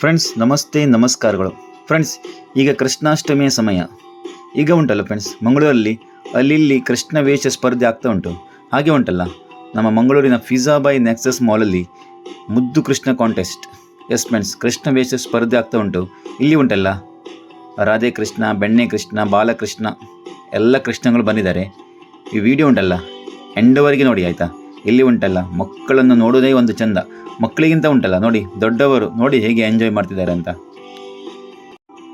Friends ನಮಸ್ತೆ, ನಮಸ್ಕಾರಗಳು. Friends ಈಗ ಕೃಷ್ಣಾಷ್ಟಮಿಯ ಸಮಯ. ಈಗ ಉಂಟಲ್ಲ ಫ್ರೆಂಡ್ಸ್ ಮಂಗಳೂರಲ್ಲಿ ಅಲ್ಲಿ ಕೃಷ್ಣ ವೇಷ ಸ್ಪರ್ಧೆ ಆಗ್ತಾ ಉಂಟು. ಹಾಗೆ ಉಂಟಲ್ಲ, ನಮ್ಮ ಮಂಗಳೂರಿನ ಫಿಜಾಬಾಯಿ ನೆಕ್ಸಸ್ ಮಾಲಲ್ಲಿ ಮುದ್ದು Krishna contest yes friends Krishna ವೇಷ ಸ್ಪರ್ಧೆ ಆಗ್ತಾ ಉಂಟು. ಇಲ್ಲಿ ಉಂಟಲ್ಲ, ರಾಧೆ ಕೃಷ್ಣ, ಬೆಣ್ಣೆ ಕೃಷ್ಣ ಬಾಲಕೃಷ್ಣ ಎಲ್ಲ ಕೃಷ್ಣಗಳು ಬಂದಿದ್ದಾರೆ. ಈ ವಿಡಿಯೋ ಉಂಟಲ್ಲ ಎಂಡವರೆಗೆ ನೋಡಿ, ಆಯಿತಾ? ಇಲ್ಲಿ ಉಂಟಲ್ಲ? ಮಕ್ಕಳನ್ನು ನೋಡೋದೇ ಒಂದು ಚಂದ. ಮಕ್ಕಳಿಗಿಂತ ಉಂಟಲ್ಲ? ನೋಡಿ, ದೊಡ್ಡವರು ನೋಡಿ ಹೇಗೆ ಎಂಜಾಯ್ ಮಾಡ್ತಿದ್ದಾರೆ ಅಂತ.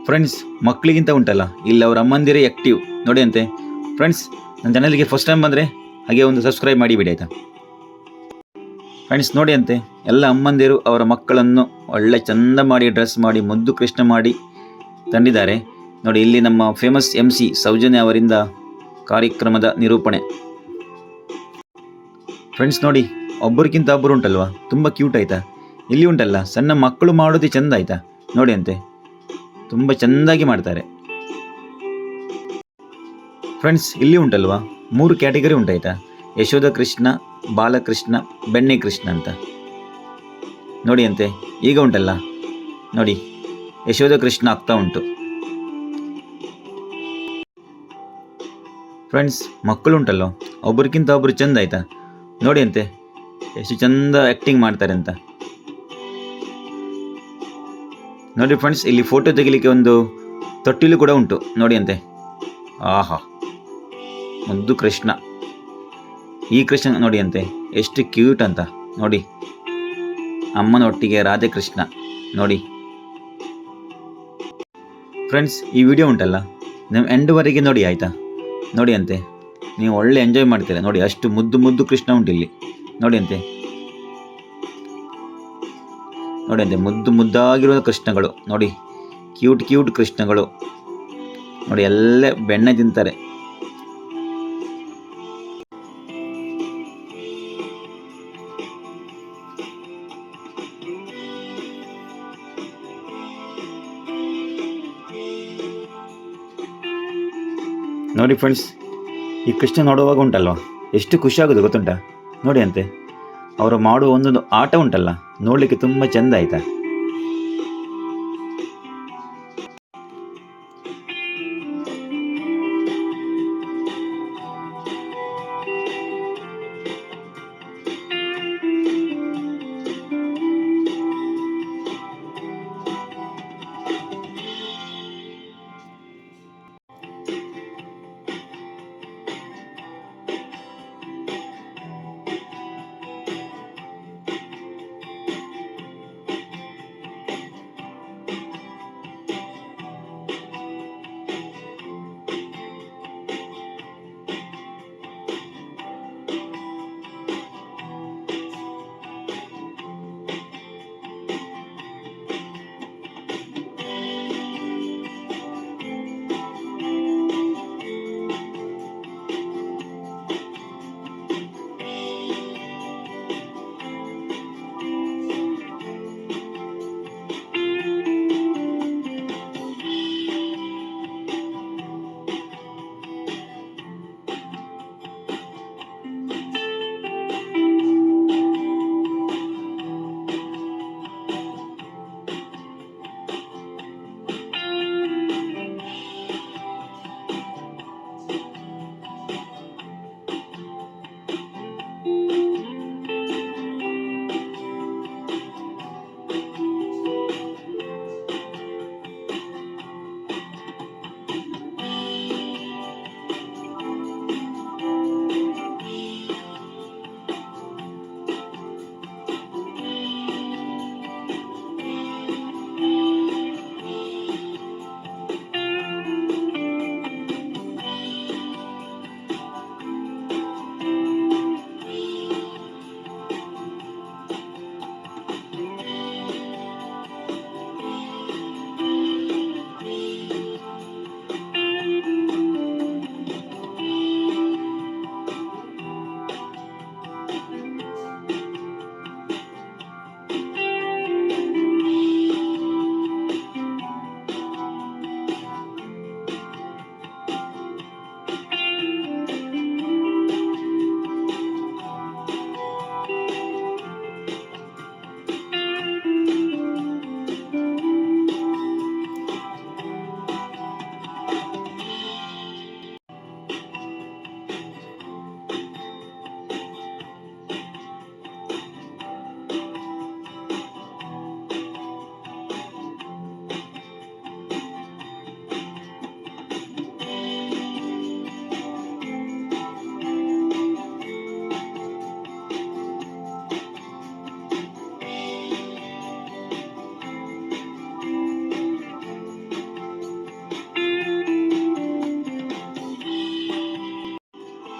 ಫ್ರೆಂಡ್ಸ್ ಮಕ್ಕಳಿಗಿಂತ ಉಂಟಲ್ಲ? ಇಲ್ಲಿ ಅವರ ಅಮ್ಮಂದಿರೇ ಆ್ಯಕ್ಟಿವ್ ನೋಡಿ ಅಂತೆ. ಫ್ರೆಂಡ್ಸ್ ನನ್ನ ಚಾನಲ್ಗೆ ಫಸ್ಟ್ ಟೈಮ್ ಬಂದರೆ ಹಾಗೆ ಒಂದು ಸಬ್ಸ್ಕ್ರೈಬ್ ಮಾಡಿಬಿಡಿ ಆಯಿತಾ? ಫ್ರೆಂಡ್ಸ್ ನೋಡಿ ಅಂತೆ. ಎಲ್ಲ ಅಮ್ಮಂದಿರು ಅವರ ಮಕ್ಕಳನ್ನು ಒಳ್ಳೆ ಚಂದ ಮಾಡಿ ಡ್ರೆಸ್ ಮಾಡಿ, ಮುದ್ದು ಕೃಷ್ಣ ಮಾಡಿ ತಂದಿದ್ದಾರೆ. ನೋಡಿ, ಇಲ್ಲಿ ನಮ್ಮ ಫೇಮಸ್ ಎಂ ಸಿ ಸೌಜನ್ಯ ಅವರಿಂದ ಕಾರ್ಯಕ್ರಮದ ನಿರೂಪಣೆ. ಫ್ರೆಂಡ್ಸ್ ನೋಡಿ, ಒಬ್ಬರಿಗಿಂತ ಒಬ್ಬರು ಉಂಟಲ್ವಾ? ತುಂಬ ಕ್ಯೂಟ್ ಆಯ್ತಾ? ಇಲ್ಲಿ ಉಂಟಲ್ಲ, ಸಣ್ಣ ಮಕ್ಕಳು ಮಾಡೋದೇ ಚೆಂದ ಆಯ್ತಾ? ನೋಡಿ ಅಂತೆ. ತುಂಬ ಚೆಂದಾಗಿ ಮಾಡ್ತಾರೆ. ಫ್ರೆಂಡ್ಸ್ ಇಲ್ಲಿ ಉಂಟಲ್ವಾ? ಮೂರು ಕ್ಯಾಟಗರಿ ಉಂಟಾಯ್ತಾ? ಯಶೋಧ ಕೃಷ್ಣ, ಬಾಲಕೃಷ್ಣ, ಬೆಣ್ಣೆ ಕೃಷ್ಣ ಅಂತ. ನೋಡಿ ಅಂತೆ, ಈಗ ಉಂಟಲ್ಲ? ನೋಡಿ, ಯಶೋಧ ಕೃಷ್ಣ ಆಗ್ತಾ ಉಂಟು. ಫ್ರೆಂಡ್ಸ್ ಮಕ್ಕಳು ಉಂಟಲ್ಲೋ? ಒಬ್ಬರಿಗಿಂತ ಒಬ್ಬರು ಚೆಂದ ಆಯ್ತಾ? ನೋಡಿ ಅಂತೆ ಎಷ್ಟು ಚಂದ ಆ್ಯಕ್ಟಿಂಗ್ ಮಾಡ್ತಾರೆ ಅಂತ ನೋಡಿ ಫ್ರೆಂಡ್ಸ್ ಇಲ್ಲಿ ಫೋಟೋ ತೆಗಿಲಿಕ್ಕೆ ಒಂದು ತೊಟ್ಟಿಲು ಕೂಡ ಉಂಟು. ನೋಡಿ ಅಂತೆ ಆಹಾ. ಮುದ್ದು ಕೃಷ್ಣ. ಈ ಕೃಷ್ಣ ನೋಡಿ ಅಂತೆ ಎಷ್ಟು ಕ್ಯೂಟ್ ಅಂತ. ನೋಡಿ. ಅಮ್ಮನ ಒಟ್ಟಿಗೆ ರಾಧೆ ಕೃಷ್ಣ ನೋಡಿ. ಫ್ರೆಂಡ್ಸ್ ಈ ವಿಡಿಯೋ ಉಂಟಲ್ಲ? ನೀವು ಎಂಡ್ವರೆಗೆ ನೋಡಿ, ಆಯಿತಾ? ನೋಡಿ ಅಂತೆ ನೀವು ಒಳ್ಳೆ ಎಂಜಾಯ್ ಮಾಡ್ತೀರಾ. ನೋಡಿ, ಅಷ್ಟು ಮುದ್ದು ಮುದ್ದು ಕೃಷ್ಣ ಉಂಟು ಇಲ್ಲಿ. ನೋಡಿ ಅಂತೆ ನೋಡಿ ಅಂತೆ ಮುದ್ದು ಮುದ್ದಾಗಿರೋ ಕೃಷ್ಣಗಳು. ನೋಡಿ ಕ್ಯೂಟ್ ಕ್ಯೂಟ್ ಕೃಷ್ಣಗಳು. ನೋಡಿ, ಎಲ್ಲ ಬೆಣ್ಣೆ ತಿಂತಾರೆ. ನೋಡಿ ಫ್ರೆಂಡ್ಸ್ ಈ ಕೃಷ್ಣ ನೋಡುವಾಗ ಉಂಟಲ್ವ? ಎಷ್ಟು ಖುಷಿ ಆಗೋದು ಗೊತ್ತುಂಟಾ? ನೋಡಿ ಅಂತೆ. ಅವರು ಮಾಡುವ ಒಂದೊಂದು ಆಟ ಉಂಟಲ್ಲ? ನೋಡಲಿಕ್ಕೆ ತುಂಬ ಚೆಂದ ಆಯ್ತಾ?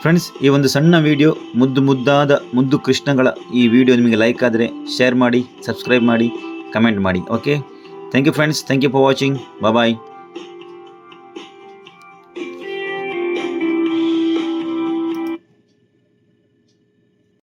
ಫ್ರೆಂಡ್ಸ್ ಈ ಒಂದು ಸಣ್ಣ ವಿಡಿಯೋ ಮುದ್ದು ಮುದ್ದಾದ ಮುದ್ದು ಕೃಷ್ಣಗಳ ಈ ವಿಡಿಯೋ ನಿಮಗೆ ಲೈಕ್ ಆದರೆ ಶೇರ್ ಮಾಡಿ ಸಬ್ಸ್ಕ್ರೈಬ್ ಮಾಡಿ ಕಮೆಂಟ್ ಮಾಡಿ okay thank you friends thank you for watching bye